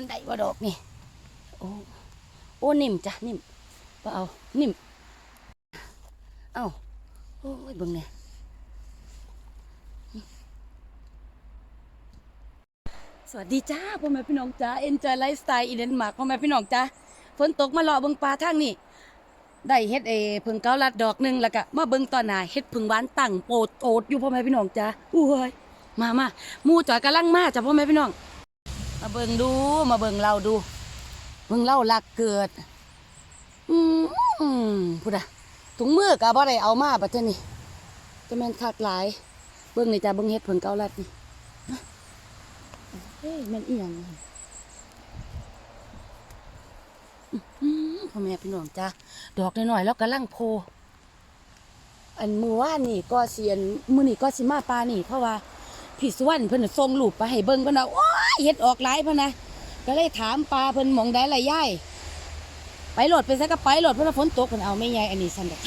มันได้ว่าดอกนี่ โอ้โอ้นิ่มจ้ะนิ่มก็เอานิ่ม เอาโอ้ยเบิ่งเนี่ยสวัสดีจ้าพ่อแม่พี่น้องจ้า Enjoy Lifestyle อีเดนมาร์กพ่อแม่พี่น้องจ้าฝนตกมาเลาะเบิ่งปลาทางนี่ได้เฮ็ดเอเพิ่งเกาลัดดอกหนึ่งแล้วก็มาเบิ่งตอนหน้าเฮ็ดพิ่งหวานตั้งโปดโอดอยู่พ่อแม่พี่น้องจ้าอุ้ยมามามู่จอยกำลังมาจ้ะพ่อแม่พี่น้อง มาเบิ่งดูมาเบิ่งเราดูเบิ่งเล่าลักเกิด อืมพูดอะถุงมือกับบ่ได้เอามาบัดเทอนี่จะแม่นคักหลาย เบิ่งนี่จ้ะเบิ่งเฮ็ดผลเกาลัดนี่เฮ้ยม่นเอียงอือพ่อแม่พี่น้องจ้ะดอกน้อยๆแล้วกำลังโพ อันมือว่านนี่ก็เสียนมือนี่ก็สิมาปลานี่ เพราะว่า พี่สุวรรณเพิ่นนส่งรูปไปให้เบิ่งเพิ่นว่าโอ้ยเฮ็ดออกหลายเพิ่นนะก็เลยถามปลาเพิ่นมองได้ละยายไปโหลดไปซะก็ไปโหลดเพราะว่าฝนตกเพิ่นเอาไม่ใหญ่อันนี้สั่นดอก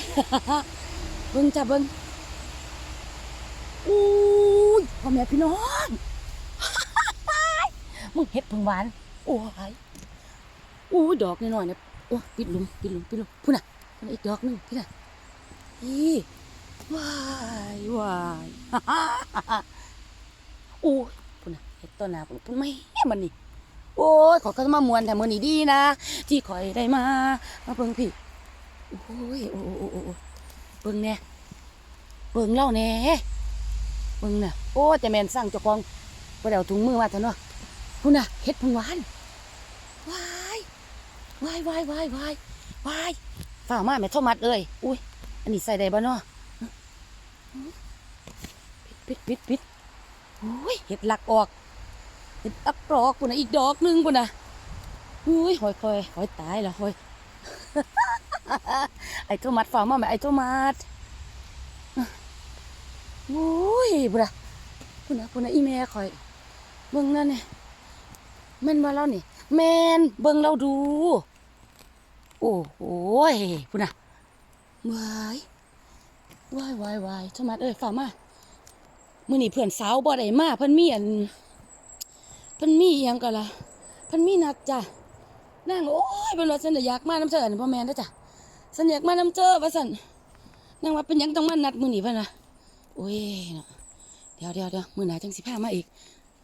เบิ่งจ้ะเบิ่งอู้ยพ่อแม่พี่น้องมึงเฮ็ดเพิ่งหวานโอ้ยอู้ยดอกน้อยๆเนี่ยโอ้ปิดลุมปิดลุมปิดลุมพุ่นน่ะพุ่นน่ะอีกดอกนึงพี่น่ะอีว้ายว้าย อู้ยพุ่นน่ะเฮ็ดต้นหนาพุ่นพุ่นไม่มันนี่โอ้ยขอก็มามวนแต่มือนี้ดีนะ ที่คอยได้มามาเบิ่งพี่โอ้ยโอ้โอ้โอ้เบิ่งแน่เบิ่งเล่าแน่เบิ่งน่ะโอ้แต่แมนสั่งเจ้าของบ่ได้เอาถุงมือมาเถอะเนาะพุ่นน่ะเฮ็ดพึ่งหวานวายวายวายวายวายวายฝ่ามาแม่โทมัดเอ้ยอุ้ยอันนี้ใส่ได้บ่เนาะปิดปิดปิดปิด โอ้ยเฮ็ดหลักออก เห็นอักรอกปุ่นนะอีกดอกหนึงปุ่นนะอุ้ยหอยคอยหอยตายล้วหอย ไอ้โทมัดฝ่ามาไหมไอ้โทมัดอุ้ยปุ่นนะปุ่นนะปุ่นนะอีแม่คอย เบิ่งนั่นเนี่ยแม่นว่าเรานี่ แม่นเบิ่งเราดู โอ้โหยปุ่นนะวายวายวายวายโทมัดเอ้ยฝ่ามา มื้อนี้เพื่อนสาวบ่ได้มาเพิ่นมีอันเพิ่นมีอิหยังก็ล่ะเพิ่นมีนัดจ้ะนางโอ้ยเป็นว่าฉันน่ะอยากมาน้ำเจออันพ่อแม่นเด้อจ้ะฉันอยากมาน้ำเจอว่าซั่นนางว่าเป็นหยังต้องมานัดมื้อนี้เพิ่นน่ะโอ้ยเนาะเดี๋ยวเดี๋ยวเดี๋ยวมื้อหนจังสิพามาอีก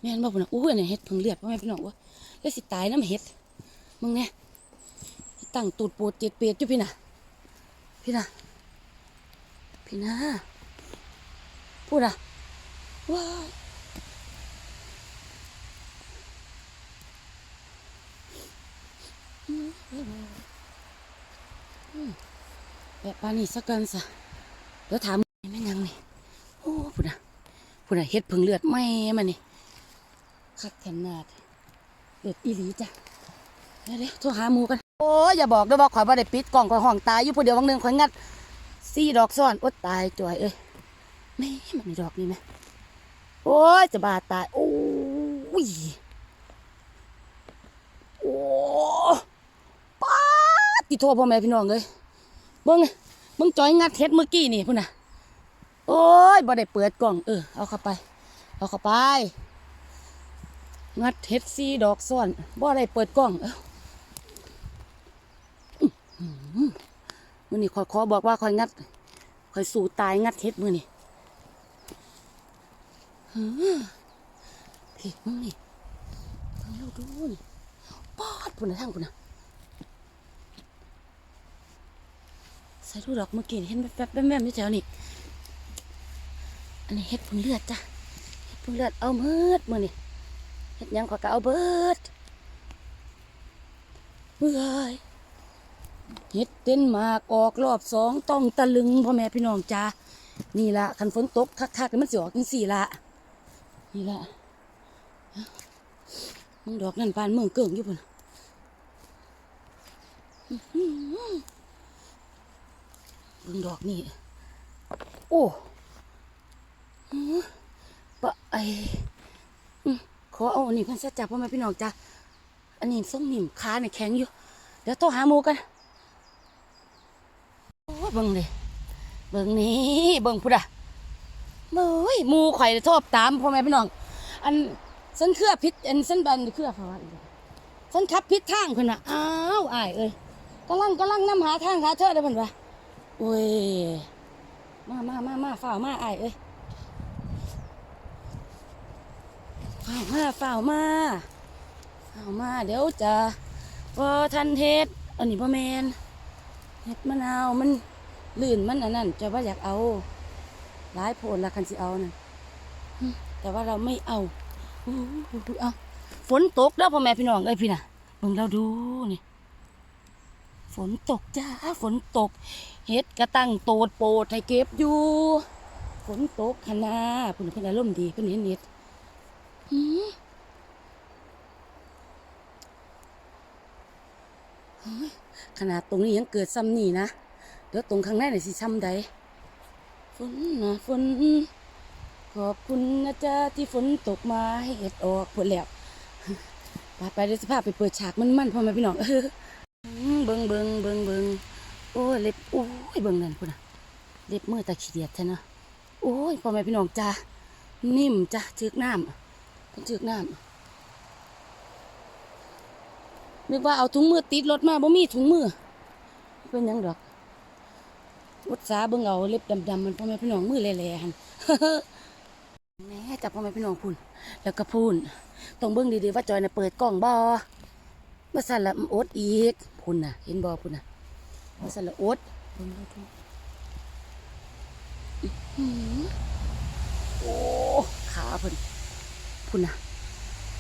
แม่นบ่พุ่นน่ะอู้ยอันนี้เฮ็ดเพิ่งเลือดพ่อแม่พี่น้องว่าแล้วสิตายน้ำเฮ็ดมึงแน่ตั้งตูดโปดเจ็ดเปียดอยู่พี่น่ะพี่น่ะพี่น่ะพูดอะ ว้าแบบปานนี้สักกันซะเดี๋ยวถามแม่นยังนี่โอ้พุ่นน่ะพุ่นน่ะเฮ็ดพิ่งเลือดไม่มันนี่คักขนาดเลือดอีหลีจ้ะเดี๋ยวโทรหาหมูกันโอ้ยอย่าบอกด้วยว่าข่อยบ่ได้ปิดกล่องข่อยห้องตายอยู่ผู้เดียววันหนึงข่อยงัดสี่ดอกซ้อนอดตายจ่อยเอ้ยแม่มันนี่ดอกนี่ไหม โอ้ยจะบาดตาย โอ้ยโอ้ป้าติโทรพ่อแม่พี่น้องเลยเบิ้งเบิ้งจอยงัดเฮ็ดเมื่อกี้นี่พุ่นน่ะ โอ้ยบ่ได้เปิดกล่อง เออ เอาเข้าไป เอาเข้าไป งัดเฮ็ดซีดอกซ้อนบ่ได้เปิดกล่อง เอ้าอื้อหือมื้อนี้ขอขอบอกว่าขอยงัดขอยสู่ตายงัดเฮ็ดมือนี้ หือพี่มึงนี่ทางเราดูนี่ปอดพุ่นนะทางพุ่นนะใส่ดูดอกเมื่อกี้เห็นแป๊บๆแม่มๆอยู่แถวนี้อันนี้เห็ดพึ่งเลือดจ้ะเห็ดพึ่งเลือดเอาเมิดมือนี่เห็ดยังก็ก็เอาเบิดเบื่อยเห็ดเต้นมากออกรอบสองต้องตะลึงพ่อแม่พี่น้องจ้านี่ละคันฝนตกคักๆมันสิออกจังสี่ละ นี่ละมึงดอกนั่นปานเมืองเกิ่งอยู่พุ่นเบิ่งดอกนี่ โอ้หือปะไอขอเอาอันนี้เพิ่นซะจ้ะพ่อแม่พี่น้องจ้ะอันนี้ส้มนิ่มขาเนี่ยแข็งอยู่ เดี๋ยวโทรหาหมูกันโอ้เบิ่งเลยเบิ่งนี่เบิ่งพุดะ เบ้ยหมูข่อยโทษตามพ่อแม่พี่น้อง อันเส้นเครือพิษอันเส้นบันเครือเพราะว่าอีกแล้วฉันขับผิดทางเพิ่นน่ะอ้าวอายเอ้ยกำลังกำลังนำหาทางหาเธอได้เพิ่นว่าโอ้ยมามามามาฝ่าวมาอายเอ้ยฝ่าวมาฝ่าวมาฝ่าวมาเดี๋ยวจะบ่ทันเฮ็ดอันนี้บ่แม่นเฮ็ดมะนาวมันลื่นมันอันนั้นจะว่าอยากเอา หลายโพนละคันสิเอานั่นหึแต่ว่าเราไม่เอาเอาฝนตกเด้อพ่อแม่พี่น้องเอ้ยพี่น่ะเบิ่งเราดูนี่ฝนตกจ้าฝนตก เฮ็ดกระตั้งโตดโปดให้เก็บอยู่ฝนตกขนาดเพิ่นเพิ่นอารมณ์ดีเพิ่นเห็นเน็ตขนาดตรงนี้ยังเกิดซ้ำนี่นะ เดี๋ยวตรงข้างในน่ะสิซ้ำใด ฝนนะฝน ขอบคุณนะจ๊ะที่ฝนตกมาให้เห็ดออกผลแล้วไปไปเดี๋ยวสภาพไปเปิดฉากมันมันพ่อแม่พี่น้องเออเบิงเบิงเบิงเบิงโอ้เล็บโอ้ยเบิงนั่นพุ่นะเล็บมือตะขี้เดียดแท้เนาะโอ้ยพ่อแม่พี่น้องจ้านิ่มจ้ะจึกน้ำเป็นจึกน้ำนึกว่าเอาถุงมือติดรถมาบ่มีถุงมือเป็นยังดอก วัดสาเบิ่งเอาเล็บดำๆมันพ่อแม่พี่น้องมือแหล่ๆหันแม่จับพ่อแม่พี่น้องพูนแล้วก็พูนต้องเบิ่งดีๆว่าจอยน่ะเปิดกล้องบ่ว่าสั่นละมอดอีกพูนน่ะ เห็นบ่พูนน่ะว่าสั่นละอดโอ้ขาพิ่นพูนน่ะ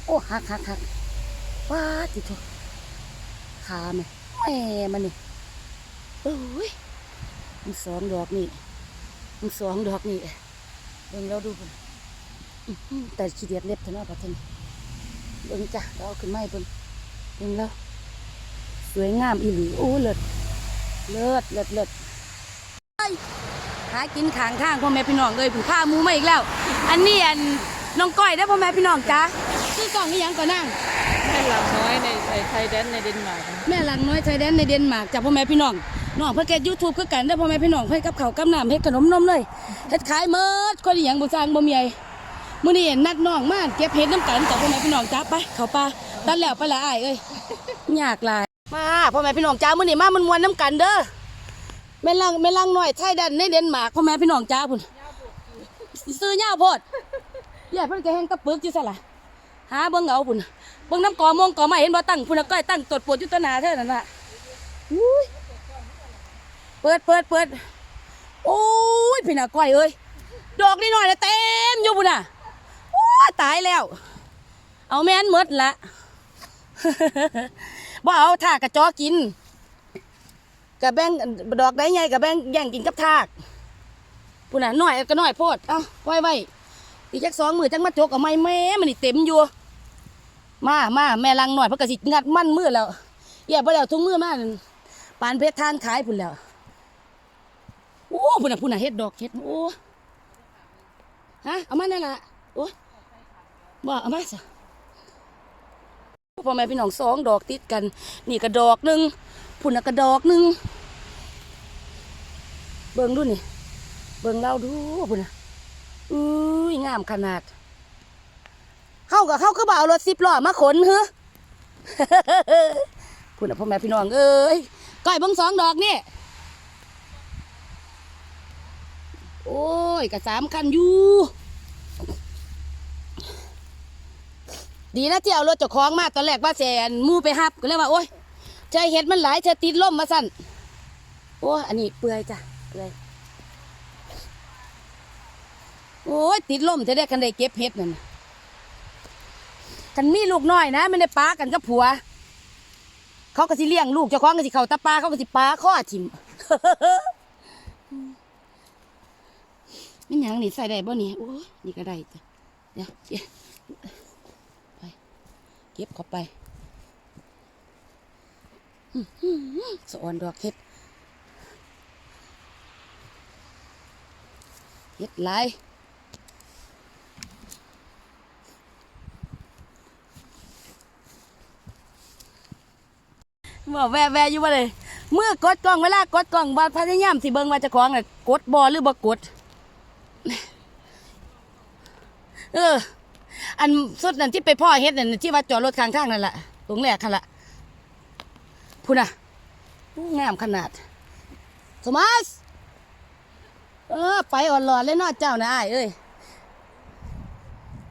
โอ้หักหักหักว้าจิโตขาแม่แม่มันนี่โอ้ย มันสองดอกนี่มันสองดอกนี่เบิ่งแล้วดูพุ่นอื้อหือแต่ขี้เดียดเล็บเท่านั้นปะท่านเบิ่งจ้ะเราเอาขึ้นมาให้เบิ่งเบิ่งแล้วสวยงามอีหลีโอ้เลิศเลิศเลิศเลิศไปหากินขางทางพ่อแม่พี่น้องเลยผู้ผ้าหมูมาอีกแล้ว อันนี้อันน้องก้อยได้อพ่อแม่พี่น้องจ้าซื้อกล่องนี่ยังก่อนนั่งแม่หลังน้อยในไอ้ไทยแดนในเดนมาร์กนะแม่หลังน้อยชายแดนในเดนมาร์กจากพ่อแม่พี่น้อง น้องเพื่อแกยูทูบคือกันได้พ่อแม่พี่น้องให้กับเขากับน้ำเฮ็ดขนมนมเลยเฮ็ดขายเมิดคนอย่างบ่สร้างบ่มีไอมื่อนี้นัดน้องมาเก็บเห็ดน้ำกันจากพ่อแม่พี่น้องจ้าไปเขาป่าตัดแล้วไปละไอ้เอ้ยยากหลายมาพ่อแม่พี่น้องจ้ามื่อนี้มามันมวนน้ำกันเด้อแม่ลังแม่ลังหน่อยไทยดันในเดนมาร์กพ่อแม่พี่น้องจ้าพุ่นซื้อยาวโพดอย่าเพิ่นก็แห้งตะปึกอยู่ซะล่ะหาเบิ่งเอาพุ่นเบิ่งน้ำกอมงกอไม้เห็นบ่ตั้งพุ่นน่ะก้อยตั้งตดปวดอยู่ต้นหนาเท่านั้นน่ะอุ้ย ปิดเปิดเปิดโอ้ยพี่น่ะก้อยเอ้ยดอกนิดหน่อยนะเต็มอยู่พุ่นน่ะโอ้ตายแล้ว เอาแม่นหมดละบ่เอาทากกระจอกินกระแบงดอกได้ไงกระแบงแย่งกินกับทากปุ่นน่ะน้อยก็น้อยโพดเอ้าไว้ไว้อีกจักสองมือจังมาจกเอาไม้แม่มันนี่เต็มอยู่มามาแม่ลังหน่อยเพราะกระสิงัดมั่นมือแล้วแย่บ่แล้วทุ่งมือมานั่นปานเพชรทานขายพุ่นแล้ว โอ้พุ่นน่ะพุ่นน่ะเฮ็ดดอกเฮ็ดโอ้ฮะเอามานั่นล่ะโอ้บ่เอามาซะพ่อแม่พี่น้องสองดอกติดกัน นี่ก็ดอกหนึ่งพุ่นน่ะก็ดอกหนึ่งเบิ่งดูนี่ เบิ่งเราดูพุ่นน่ะอุ้ยงามขนาดเข้ากับเข้าคือบ่เอารถสิบล้อมาขนเฮ้อพุ่นน่ะพ่อแม่พี่น้องเอ้ยก้อยเบิ่งสองดอกนี่ โอ้ยก็สามคันอยู่ ดีนะที่เอารถเจ้าของมาตอนแรกว่าแสนมูไปฮับก็เลยว่าโอ๊ยใจเห็ดมันหลายเธอติดล่มมาสั่นโอ้อันนี้เปื่อยจ้ะเปื่อยโอ้ยติดล่มจะได้กันได้เก็บเห็ดนั่นน่ะกันมีลูกน้อยนะไม่ได้ป้ากันกับผัว เขาก็สิเลี้ยงลูกเจ้าของก็สิเขาตาปลาเขาก็สิปลาข้อทิม ไม่นหยังนี่ใส่ได้บ่นี่โอ้นี่ก็ได้จ้ะเดี๋ยวเดี๋ยวเก็บเข้าไปสะออนดอกเห็ดเห็ดลายบอกแวะแวะอยู่ว่าเลยเมื่อกดกล้องเวลากดกล้องว่าพยายามสิเบิ่งว่าจะคล้าของน่ะกดบอหรือบ่กด เออ อันสุดนั่นที่ไปพ่อเฮ็ดนั่นที่ว่าจอดรถข้างทางนั่นแหละตรงแรกคันละพูน่ะอู้งามขนาดโทมัสเออ ไปอ่อนหลอดเลยเนาะเจ้านะอ้ายเอ้ย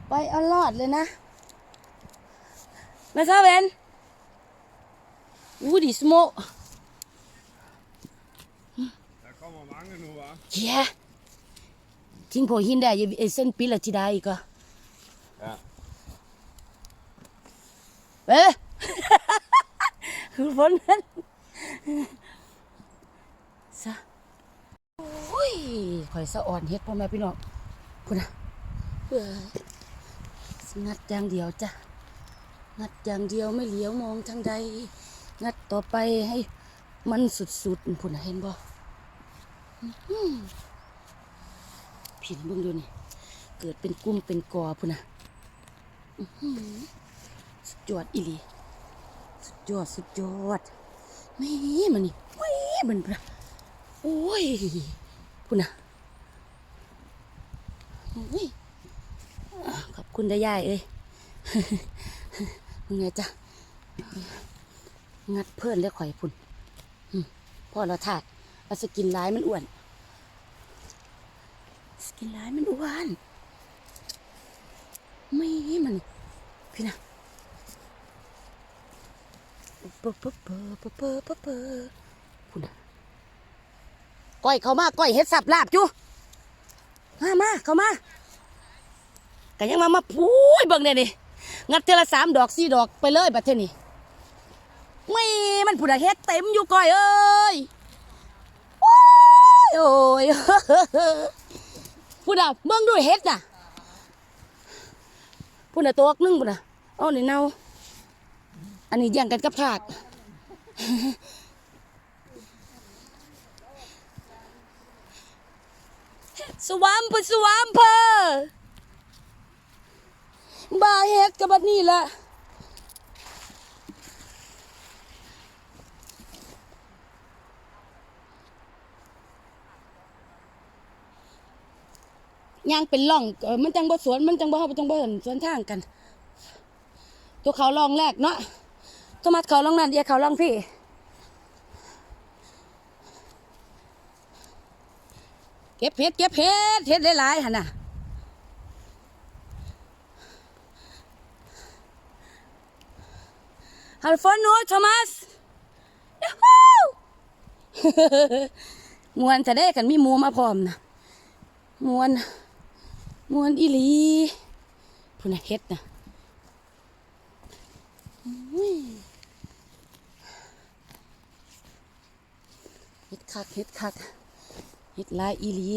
ไปอ่อนหลอดเลยนะมาซาเวนอู้ดิสโม Da kommen wir mange nu, wa? เฮียทิ้งพอหินได้อยังเส้นปีละทีได้อีกก็ Ja. เอ๊ะคือฝนนั้นซะโอ้ยข่อยสะอ่อนเฮ็ดพ่อแม่พี่น้องพุ่นะเอ้ยงัดอย่างเดียวจ้ะงัดอย่างเดียวไม่เหลียวมองทางใด งัดต่อไปให้มันสุดๆพุ่นะเห็นบ่อื้อหือผินเบิ่งดูนี่ เกิดเป็นกลุ่มเป็นกอพุ่นนะ สุดยอดอีลีสุดยอดสุดยอดไม่มันนี่ไม่มันปะโอ้ยพุ่นนะโอ้ยขอบคุณได้ยายเอ้ยมึงไงจ๊ะงัดเพื่อนแล้วข่อยพุ่นพ่อเราถาดเอาสกินร้ายมันอ้วน สกินร้ายมันอ้วน ไม่มันนี่พี่นะ ปอเปอเปอเปอเปอเปอเปอพุ่นน่ะก้อยเขามาก้อยเฮ็ดสับลาบจูมามาเขามากันยังมามาพูยเบิ่งเนี่ยนี่งัดเทละสามดอกสี่ดอกไปเลยบัดเทนี่ไม่มันพุ่นน่ะเฮ็ดเต็มอยู่ก้อยเอ้ยโอ้ยโอ้ยพุ่นน่ะเบิ่งด้วยเฮ็ดน่ะพุ่นน่ะตัวนึงพุ่นน่ะเอานี่เนา อันนี้แย่งกันกับผากสวามพสวามเพอบาเฮ็ดกับบัดนี้ละย่างเป็นร่องเออมันจังบ่สวน มันจังบ่เฮาบ่จังบ่เห็นสวนทางกัน ตัวเขาลองแรกเนาะ โทมัสเขาลองนั่นเดียเขาลองพี่ เก็บเห็ดเก็บเห็ดเห็ดหลายๆหันน่ะฮัลโหลโนโทมัสยูฮูมวนจะได้กันมีมูมาพร้อมนะมวนมวนอีหลีพูนเฮ็ดนะ เฮ็ด คักเฮ็ดคักเฮ็ดลายอีลี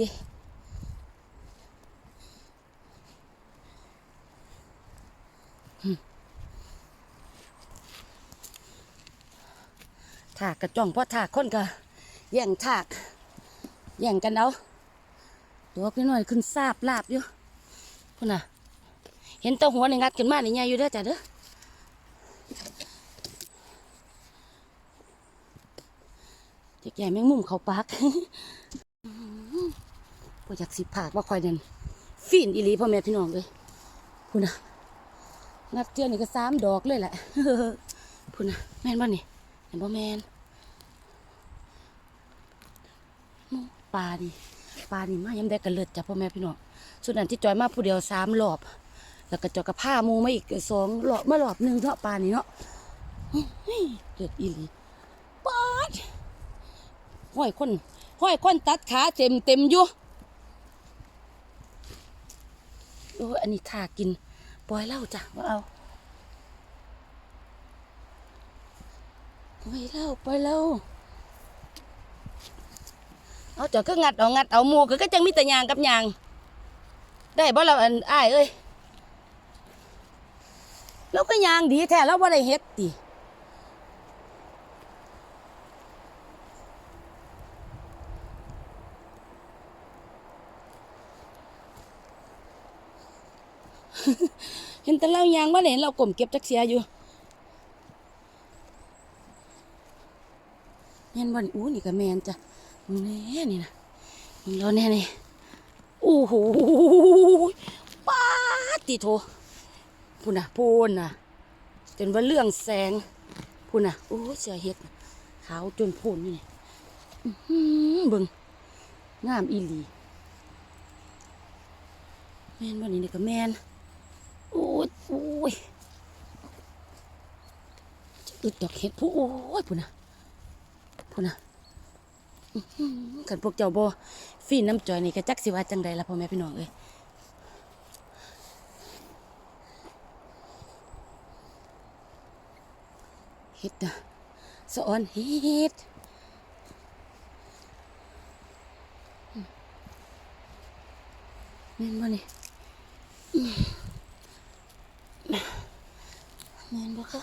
ถากกระจ่องเพราะถากคนก็แย่งถากแย่งกันเอาตัวพี่น้อยขึ้นซาบลาบอยู่พุ่นน่ะ เห็นตาหัวในงัดขึ้นมาในใหญ่อยู่เด้อจ้ะเด้อ เด็กใหญ่แมงมุมเขาปักพออยากสิผากว่าคอยนั่นฟีนอีหลีพ่อแม่พี่น้องเลยพูนะงัดเทือนี่ก็สามดอกเลยแหละพูนะแม่นบ่นี่เห็นบ่แม่นปลานี่ปลานี่มาย้ำได้กันเลิศจ้ะพ่อแม่พี่น้องส่วนนั้นที่จอยมาผู้เดียวสามรอบ แล้วก็จอยกับผ้ามูมาอีกสองรอบมารอบหนึ่งเนาะปลานี่เนาะเฮ้ยเลิศอีหลี ห้อยคนห้อยคนตัดขาเต็มเต็มอยู่โอ้ยอันนี้ทากิน ปล่อยเล่าจ้ะว่าเอาปล่อยเล่าปล่อยเล่าเอาเจาก็งัดเอางัดเอาหมูก็ก็จังมีแต่ยางกับยาง ได้บ่เราอันอ้ายเอ้ยเราก็ยางดีแท้เราบ่าได้เฮ็ดติ เห็นแต่เรายางว่าเห็นเรากลมเก็บจักเสียอยู่แม่นบ่นอู้นี่ก็แมนจ้ะมึงแน่นี่นะมึงเราแน่นี่โอ้โหป้าติโทพูน่ะพูน่ะจนว่าเรื่องแสงพุ่นน่ะโอ้เสือเฮ็ดน่ะขาวจนพ่นอยู่นี่เบิ่งงามอีหลีแมนบ่นี่นี่ก็แมน โอ้ยโอ้ยจะอึดดอกเฮ็ดผู้โอ้ยพุ่นะพุ่นะอื้อหือคันพวกเจ้าบ่ฟีนน้ำจอยนี่ก็จักสิว่าจังใดล่ะพ่อแม่พี่น้องเอ้ยเฮ็ดนะสอนเฮ็ดแม่นบ่นี่ แมนบ่คะ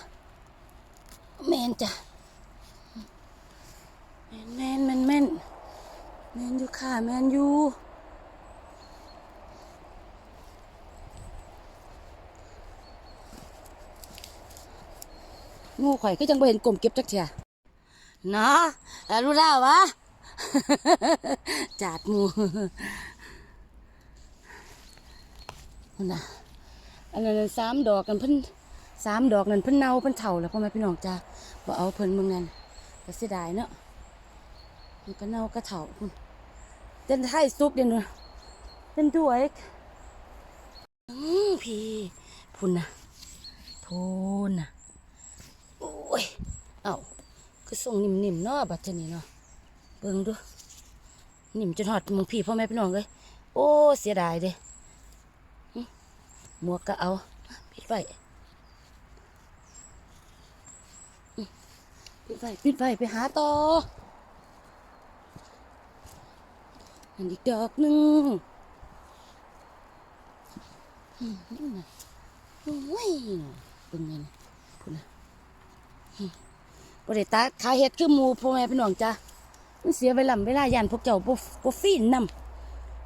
แมนจ้ะแมนแมนแมนแมนแมนอยู่ค่ะแมนอยู่งูข่อยก็จังบ่เห็นกลมเก็บจักเทียเนาะแล้วรู้แล้ววะ จาดหมูน่ะอันนั้นสามดอกกันเพิ่น สามดอกนั่นเพิ่นเน่าเพิ่นเฒ่าแล้วพ่อแม่พี่น้องจ้าบ่เอาเพิ่นเมืองนั่นก็เสียดายเนาะมันก็เน่าก็เฒ่าเต้นไทยซุกเดี๋ยวนู้นเป็นด้วยพี่พุ่นน่ะพุ่นน่ะโอ้ยเอ้าคือส่งนิ่มๆเนาะบัดเจนี้เนาะเบิ่งดูนิ่มจนหอดมึงพี่พ่อแม่พี่น้องเลยโอ้เสียดายเด้หึหมวกก็เอา ปิดไว้ ปิดไว้ปิดไว้ไปหาต่อ อันอีกดอกหนึ่งหึนี่นะโอ้ยเบิ่งเงินพูดนะบริตาขายเห็ดคือหมูพ่อแม่พี่น้องจ้ะมันเสียเวลาเวลายันพวกเจ้าบ่บ่ฟีนน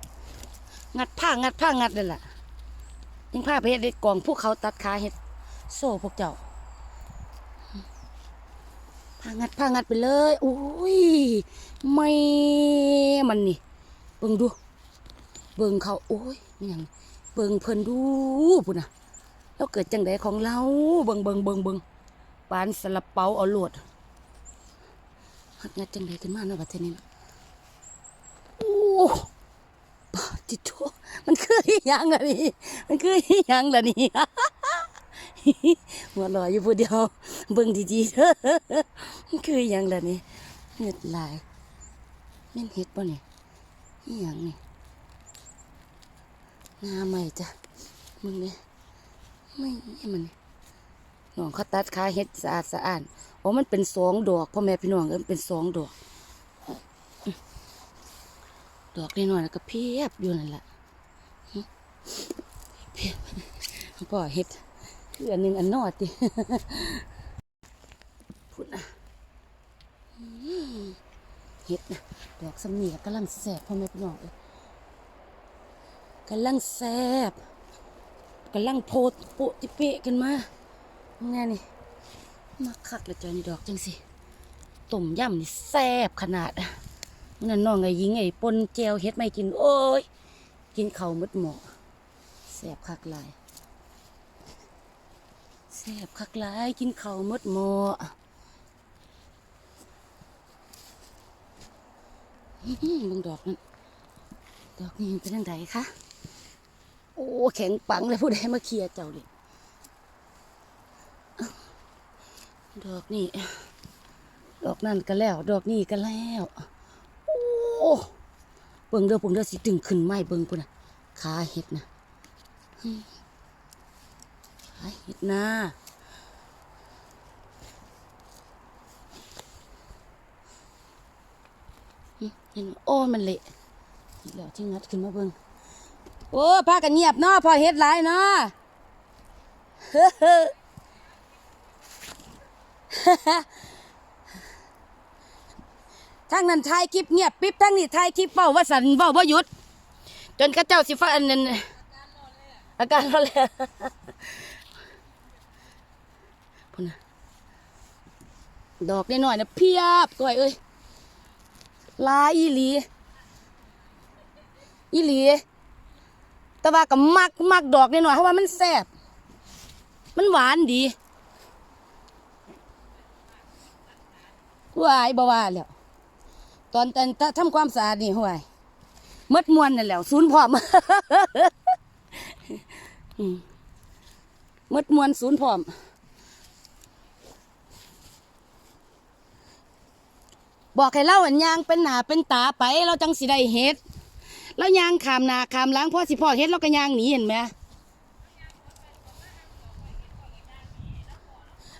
ำงัดผ้างัดผ้างัดนั่นล่ะยังผ้าไปเฮ็ดกองพวกเขาตัดขาเห็ดโซ่พวกเจ้า ผ้างัดผ้างัดไปเลยโอ้ยไม่มันนี่ เบิ่งดู เบิ่งเขาโอ้ยมันหยังเบิ่งเพิ่นดูพุ่นน่ะแล้วเกิดจังไดของเราเบิ่งเบิ่งเบิ่งเบิ่งปานสลับเปาเอาโลดหัดงัดจังไดขึ้นมาเนาะบัดเทอนี้โอ้จิตโตมันคืออีหยังอะนี่มันคืออีหยังละนี่ หัวลอยอยู่ผู้เดียว เบิ่งดีๆเด้อคืออีหยังล่ะนี่เงิดลายแม่นเฮ็ดบ่นี่อีหยังนี่งาใหม่จ้ะมึงเนี่ยไม่มันนี่น้องเขาตัดขาเฮ็ดสะอาดสะอาดโอ้มันเป็นสองดอกพ่อแม่พี่น้องเอ้ยมันเป็นสองดอกดอกน้อยแล้วก็เพียบอยู่นั่นแหละเพียบพ่อเฮ็ด คืออันหนึ่งอันนอดติพูดนะอืมเฮ็ดนะดอกสำเนีกำลังแสบพ่อแม่พี่น้องเอ้ยกำลังแสบกำลังโพดโปะติเปะกันมาไงนี่มาคักเลยจ้ะนี่ดอกจังสิต้มยำนี่แซบขนาดอะนั่นน้องไอ้ยิงไอ้ปนแจวเฮ็ดไม่กิน โอ้ย กินเข้าวหมดหมอแซบคักลาย แซ่บคักหลายกินข้าวมดหมอบิ่งดอกนั่นดอกนี้เป็นจังไดคะโอ้แข็งปังเลยผู้ใดมาเคลียร์เจ้าเลยดอกนี่ดอกนั่นก็แล้ว ดอกนี่ก็แล้วโอ้เบิ่งเด้อผมเด้อสิดึงขึ้นไม้เบิ่งพุ่นน่ะขาเห็ดนะ เห็ดหนะหึเห็นโอ้มันเละอีกแล้วที่งัดขึ้นมาเบิ่งโอ้พากันเงียบเนาะพอเฮ็ดหลายเนาะเฮ้อทางนั้นถ่ายคลิปเงียบปิ๊บทางนี้ถ่ายคลิปเว้าว่าสันเว้าบ่หยุด จนกระเจ้าสิฟ้าอันนั้นอาการร้อนแล้ว นะดอกได้อยๆนะเพียบก้อยเอ้ยลายอีหลี อีหลี แต่ว่ากับมักมักดอกได้อยๆเพราะว่ามันแซ่บมันหวานดีวายบ่วาแล้วตอนแต่ทำความสะอาดนี่ห่วยมดมวนนั่นแหละศูนย์พอมมดมวนศูนย์พอม บอกให้เล่าอันยางเป็นหนาเป็นตาไป เราจังสิได้เฮ็ดแล้วยางขามหนาขามล้างพ่อสิพ่อเฮ็ดเราก็ยางหนีเห็นไหม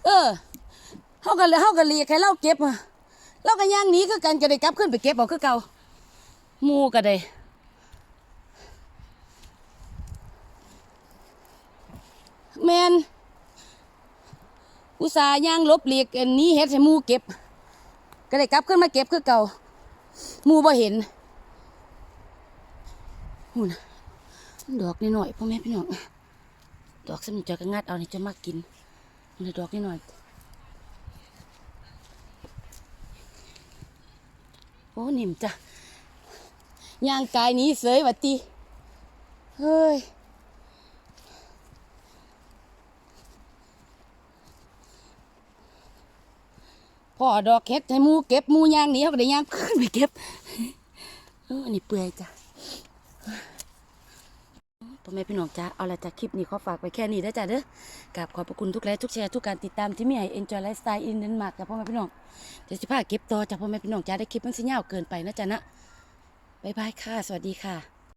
เออเฮากันเลยเฮากันเรียกให้เราเก็บอะเราก็ยางหนีคือกันจะได้กลับขึ้นไปเก็บเอาคือเก่าหมูก็ได้แมนอุตส่าห์ย่างลบเลียกอันนี้เฮ็ดให้มูเก็บ ก็เลยกลับขึ้นมาเก็บคือเก่าหมูบ่เห็นหูนะดอกนิดหน่อยพ่อแม่พี่น้องดอกสมิจอยก็งัดเอานี่จะมากินนี่ดอกนิดหน่อยโอ้นิ่มจ้ะย่างกายนี้เสยวัดตีเฮ้ย พ่อดอกเฮ็ดให้มูเก็บมูย่างหนี้เขาก็ได้ย่างขึ้นไปเก็บเอออันนี้เปื่อยจ้ะพ่อแม่พี่น้องจ้าเอาละจากคลิปนี้ขอฝากไว้แค่นี้แล้จ้ะเด้อกราบขอบพระคุณทุกไลค์ทุกแชร์ทุกการติดตามที่มีให้ Enjoy Lifestyle in Denmark จ้ะพ่อแม่พี่น้องเดี๋ยวสิพาเก็บต่อจ้ะพ่อแม่พี่น้องจ้าได้คลิปมันสิยาวเกินไปนะจ๊ะนะบ๊ายบายค่ะ สวัสดีค่ะ